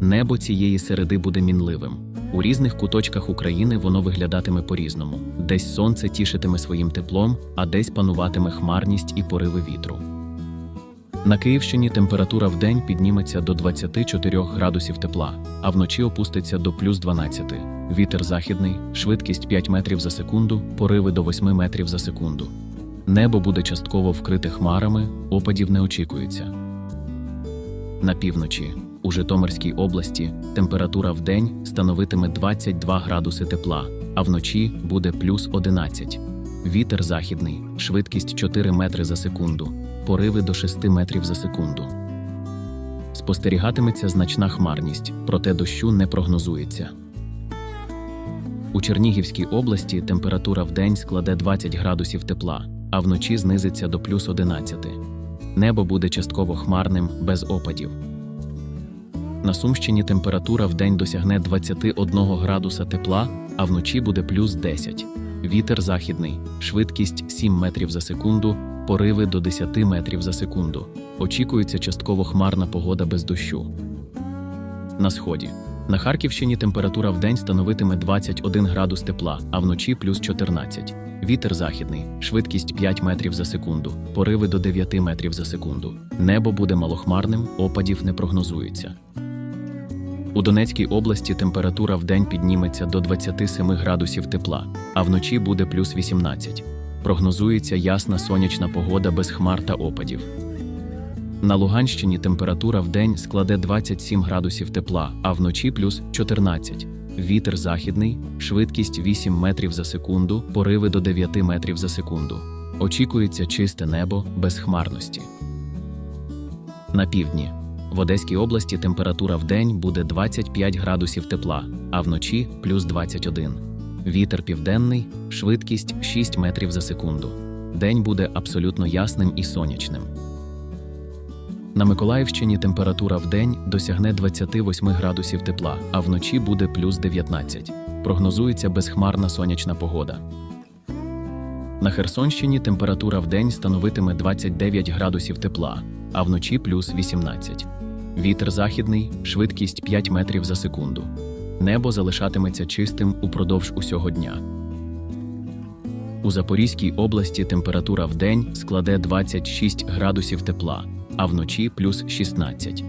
Небо цієї середи буде мінливим. У різних куточках України воно виглядатиме по-різному. Десь сонце тішитиме своїм теплом, а десь пануватиме хмарність і пориви вітру. На Київщині температура в день підніметься до 24 градусів тепла, а вночі опуститься до плюс 12. Вітер західний, швидкість 5 метрів за секунду, пориви до 8 метрів за секунду. Небо буде частково вкрите хмарами, опадів не очікується. На півночі, у Житомирській області, температура в день становитиме 22 градуси тепла, а вночі буде плюс 11. Вітер західний, швидкість 4 метри за секунду, пориви до 6 метрів за секунду. Спостерігатиметься значна хмарність, проте дощу не прогнозується. У Чернігівській області температура в день складе 20 градусів тепла, а вночі знизиться до плюс 11. Небо буде частково хмарним, без опадів. На Сумщині температура в день досягне 21 градуса тепла, а вночі буде плюс 10. Вітер західний, швидкість 7 метрів за секунду, пориви до 10 метрів за секунду. Очікується частково хмарна погода без дощу. На сході. На Харківщині температура в день становитиме 21 градус тепла, а вночі плюс 14. Вітер західний, швидкість 5 метрів за секунду, пориви до 9 метрів за секунду. Небо буде малохмарним, опадів не прогнозується. У Донецькій області температура в день підніметься до 27 градусів тепла, а вночі буде плюс 18. Прогнозується ясна сонячна погода без хмар та опадів. На Луганщині температура в день складе 27 градусів тепла, а вночі плюс 14. Вітер західний, швидкість 8 метрів за секунду, пориви до 9 метрів за секунду. Очікується чисте небо без хмарності. На півдні. В Одеській області температура в день буде 25 градусів тепла, а вночі плюс 21. Вітер південний, швидкість 6 метрів за секунду. День буде абсолютно ясним і сонячним. На Миколаївщині температура в день досягне 28 градусів тепла, а вночі буде плюс 19. Прогнозується безхмарна сонячна погода. На Херсонщині температура в день становитиме 29 градусів тепла, а вночі плюс 18. Вітер західний, швидкість 5 метрів за секунду. Небо залишатиметься чистим упродовж усього дня. У Запорізькій області температура в день складе 26 градусів тепла, а вночі плюс 16.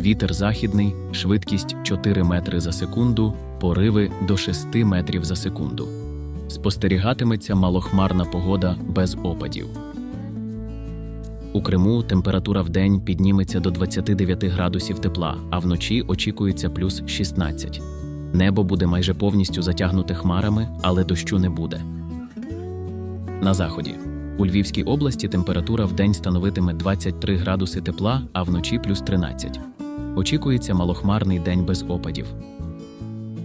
Вітер західний, швидкість 4 метри за секунду, пориви до 6 метрів за секунду. Спостерігатиметься малохмарна погода без опадів. У Криму температура в день підніметься до 29 градусів тепла, а вночі очікується плюс 16. Небо буде майже повністю затягнуте хмарами, але дощу не буде. На заході. У Львівській області температура в день становитиме 23 градуси тепла, а вночі плюс 13. Очікується малохмарний день без опадів.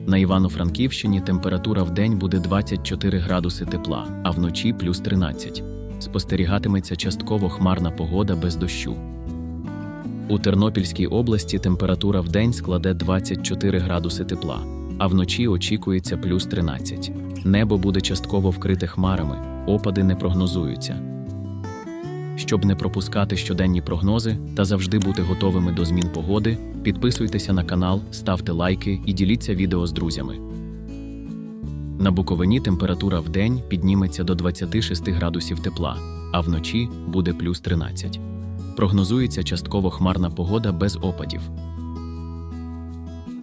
На Івано-Франківщині температура в день буде 24 градуси тепла, а вночі плюс 13. Спостерігатиметься частково хмарна погода без дощу. У Тернопільській області температура в день складе 24 градуси тепла, а вночі очікується плюс 13. Небо буде частково вкрите хмарами, опади не прогнозуються. Щоб не пропускати щоденні прогнози та завжди бути готовими до змін погоди, підписуйтеся на канал, ставте лайки і діліться відео з друзями. На Буковині температура в день підніметься до 26 градусів тепла, а вночі буде плюс 13. Прогнозується частково хмарна погода без опадів.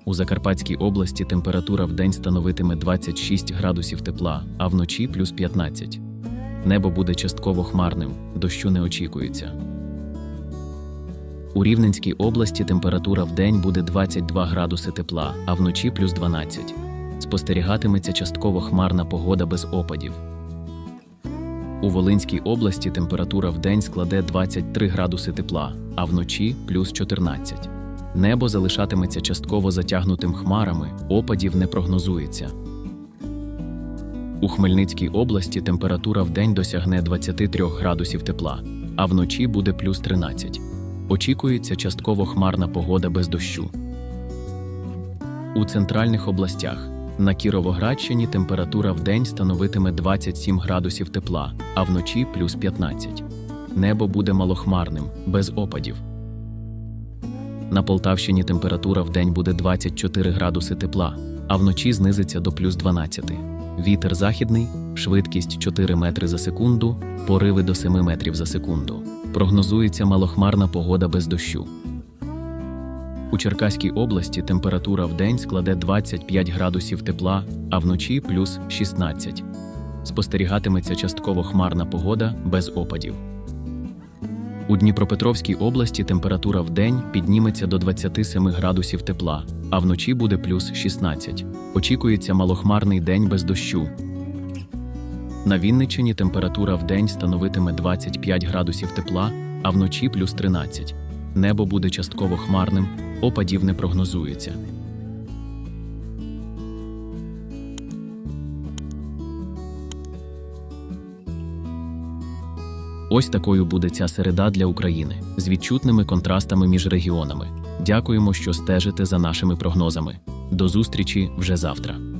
У Закарпатській області температура в день становитиме 26 градусів тепла, а вночі плюс 15. Небо буде частково хмарним, дощу не очікується. У Рівненській області температура в день буде 22 градуси тепла, а вночі плюс 12. Спостерігатиметься частково хмарна погода без опадів. У Волинській області температура в день складе 23 градуси тепла, а вночі плюс 14. Небо залишатиметься частково затягнутим хмарами, опадів не прогнозується. У Хмельницькій області температура в день досягне 23 градусів тепла, а вночі буде плюс 13. Очікується частково хмарна погода без дощу. У центральних областях на Кіровоградщині температура в день становитиме 27 градусів тепла, а вночі плюс 15. Небо буде малохмарним, без опадів. На Полтавщині температура в день буде 24 градуси тепла, а вночі знизиться до плюс 12. Вітер західний, швидкість 4 метри за секунду, пориви до 7 метрів за секунду. Прогнозується малохмарна погода без дощу. У Черкаській області температура в день складе 25 градусів тепла, а вночі плюс 16. Спостерігатиметься частково хмарна погода без опадів. У Дніпропетровській області температура в день підніметься до 27 градусів тепла, а вночі буде плюс 16. Очікується малохмарний день без дощу. На Вінниччині температура в день становитиме 25 градусів тепла, а вночі плюс 13. Небо буде частково хмарним, опадів не прогнозується. Ось такою буде ця середа для України з відчутними контрастами між регіонами. Дякуємо, що стежите за нашими прогнозами. До зустрічі вже завтра.